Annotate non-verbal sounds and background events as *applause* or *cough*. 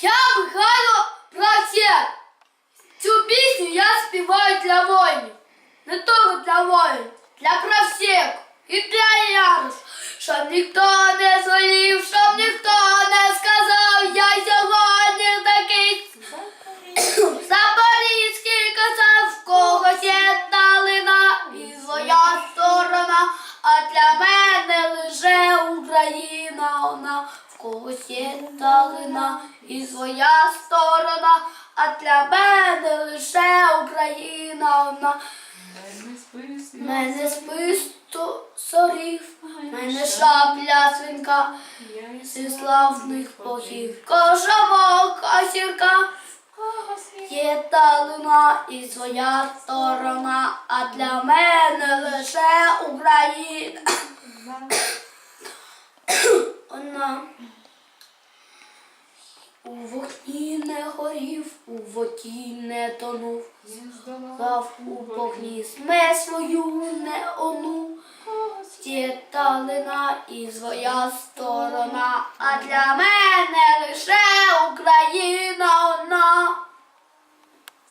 Я Михайло Просєк. Цю пісню я співаю для воїнів. Не тільки для воїнів, для правсєк і для Ярус. Щоб ніхто не звелів, щоб ніхто не сказав, я сьогодні такий Запорізький казав, в когось є долина і своя сторона, а для мене лише Україна вона, когось є долина і своя сторона, а для мене лише Україна одна. Мене списто сорів, мене шапля свинка, зі славних богів, кожавока сірка. Є талина і своя сторона, а для мене лише Україна. *coughs* Вона у вогні не горів, у воді не тонув, Згав у вогні сме свою не ону. Талина і своя сторона, а для мене